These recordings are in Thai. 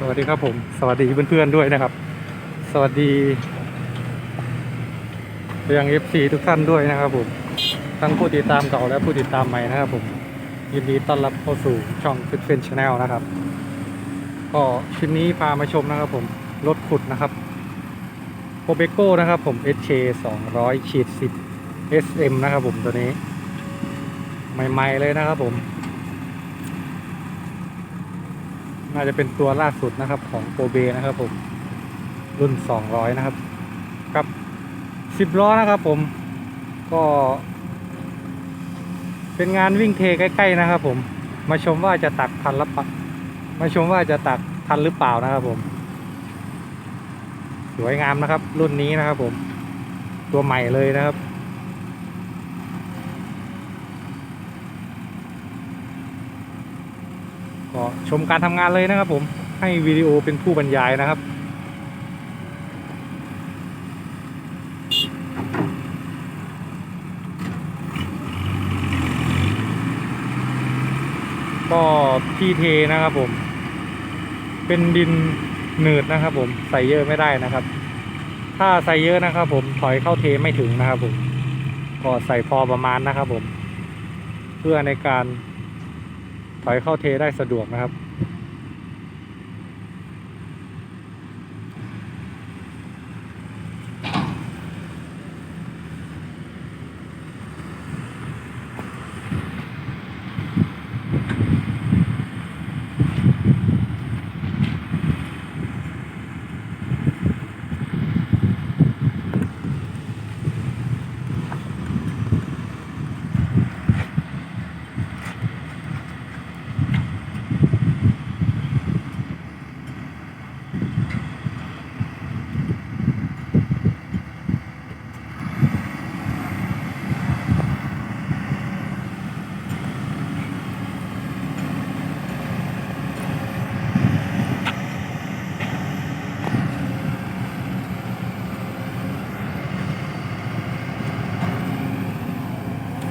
สวัสดีครับผม สวัสดีเพื่อนๆด้วยนะครับ สวัสดีไปยัง FC ทุกท่านด้วยนะครับผม ทั้งผู้ติดตามเก่าและผู้ติดตามใหม่นะครับผม ยินดีต้อนรับเข้าสู่ช่องฟิตเฟนชาแนลนะครับ ก็คลิปนี้พามาชมนะครับผม รถขุดนะครับโ o เบโก้นะครับผม SK 200ขีด10 SM นะครับผมตัวนี้ ใหม่ๆเลยนะครับผม น่าจะเป็นตัวล่าสุดนะครับของโ o เบนะครับผม รุ่น 200 นะครับกับ10ล้อนะครับผมก็ เป็นงานวิ่งเทใกล้ ๆ นะครับ ผม มาชมว่าจะตักทันหรือเปล่ามาชมว่าจะตักทันหรือเปล่านะครับผม สวยงามนะครับ รุ่นนี้นะครับผม ตัวใหม่เลยนะครับ ก็ชมการทำงานเลยนะครับผมให้วิดีโอเป็นผู้บรรยายนะครับก็ที่เทนะครับผม เป็นดินหนืดนะครับผมใส่เยอะไม่ได้นะครับ ถ้าใส่เยอะนะครับผมถอยเข้าเทไม่ถึงนะครับผม ก็ใส่พอประมาณนะครับผม เพื่อในการ ถอยเข้าเทได้สะดวกนะครับ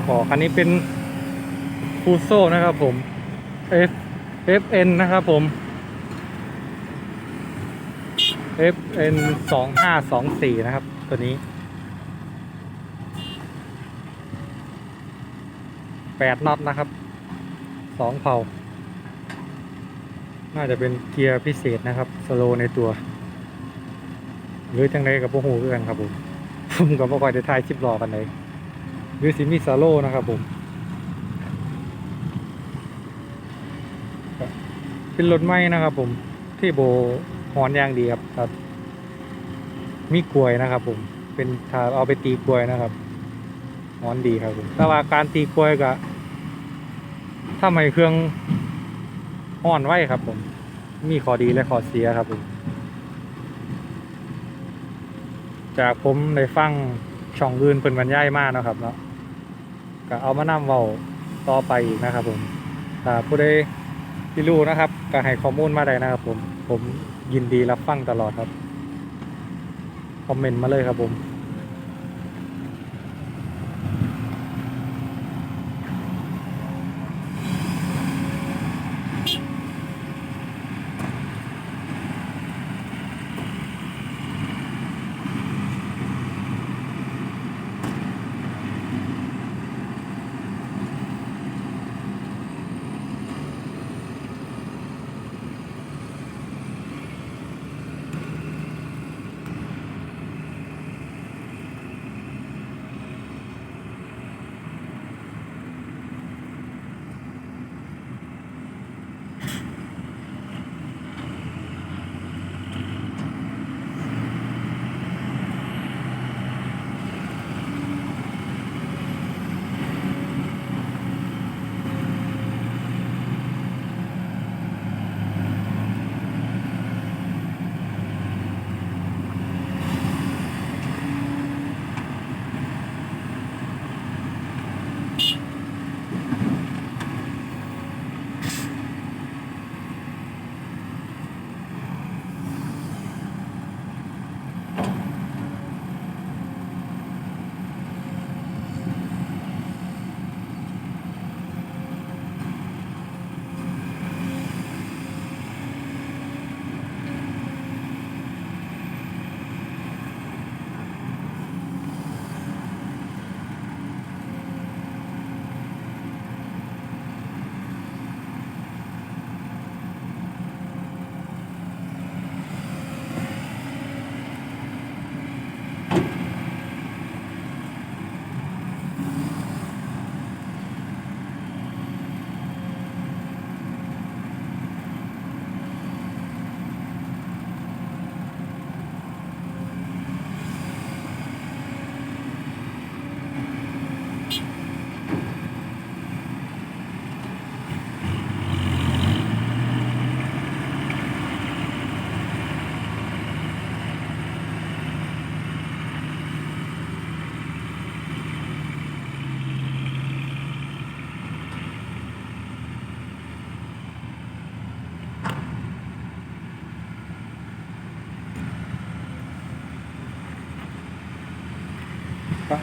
ก็คันนี้เป็นฟูโซนะครับผม F FN นะครับผม FN สองห้าสองสี่นะครับ ตัวนี้แปดน็อตนะครับสองเผา น่าจะเป็นเกียร์พิเศษนะครับ สโลในตัว หรือจังไรกับพวกหูด้วยกันครับผมผมกับพวกคอยได้ทายชิปรอกันเลย รือสิมิซาโร่นะครับผม เป็นรถไม้นะครับผมที่โบฮอนอย่างดีครับครับ มีกลวยนะครับผม เป็นถ้าเอาไปตีกลวยนะครับฮอนดีครับผมแต่ว่าการตีกลวยก็ถ้าไม่เครื่องฮ้อนไว้ครับผม มีข้อดีและข้อเสียครับผม จากผมได้ฟังช่องอื่นเป็นบรรยายมากนะครับเนาะ ก็เอามานำเว้าต่อไปอีกนะครับ ผมถ้าผู้ใดที่รู้นะครับ ก็ให้ข้อมูลมาได้นะครับ ผมผมยินดีรับฟังตลอดครับคอมเมนต์มาเลยครับผม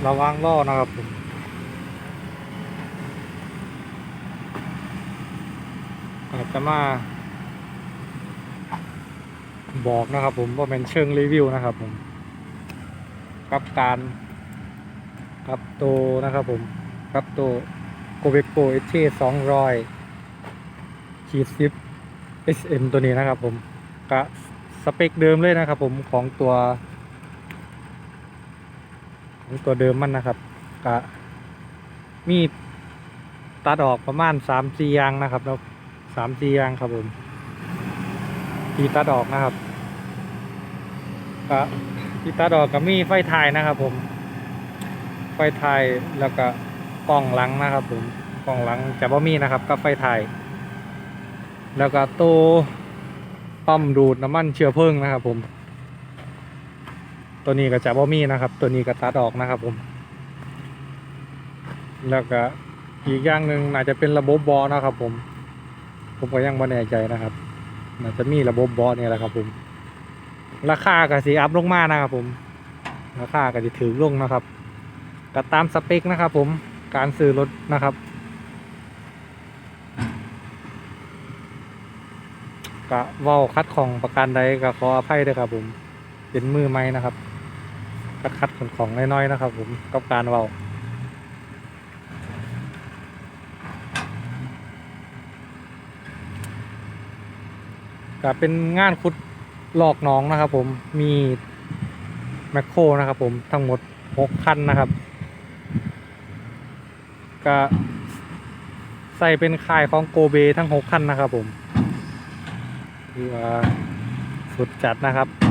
ระวังล่อนะครับผมอาจจะมาบอกนะครับผมว่าเป็นเชิงรีวิวนะครับผมกับการกับโตวนะครับผมกับโตโกเบโกเอชสองร้อยขีดซิป SM ตัวนี้นะครับผมกะสเปคเดิมเลยนะครับผมของตัว ตัวเดิมมันนะครับกะมีตัดออกประมาณสามสี่ยางนะครับแล้วสามสี่ยางครับผมที่ตัดออกนะครับกะที่ตัดออกก็มีไฟถ่ายนะครับ ผม ไฟถ่ายแล้วก็กล้องหลังนะครับ ผมกล้องหลังจะบ่มีนะครับก็ไฟถ่าย แล้วก็ตัวปั๊มดูดน้ำมันเชื้อเพลิงนะครับ ผม ตัวนี้ก็จะบ่มีนะครับ ตัวนี้ก็ตัดออกนะครับผม แล้วก็อีกอย่างหนึ่งน่าจจะเป็นระบบบอนะครับ ผม ผมก็ยังไม่แน่ใจนะครับน่าจะมีระบบบอเนี่ยแหละครับผม ราคาก็สีอัพลงมานะครับ ผม ราคาก็จะถือลงนะครับก็ตามสเปคนะครับ ผมการซื้อรถนะครับก็เว้าคัดของประกันใดก็ขออภัยด้วยครับผม เป็นมือไม้นะครับ คัดคัดของของน้อยๆนะครับ ผมกับการเว้าก็เป็นงานขุดหลอกน้องนะครับ ผมมีแมคโครนะครับ ผมทั้งหมดหกคันนะครับก็ใส่เป็นค่ายของโกเบทั้งหกคันนะครับ ผมคือว่าสุดจัดนะครับ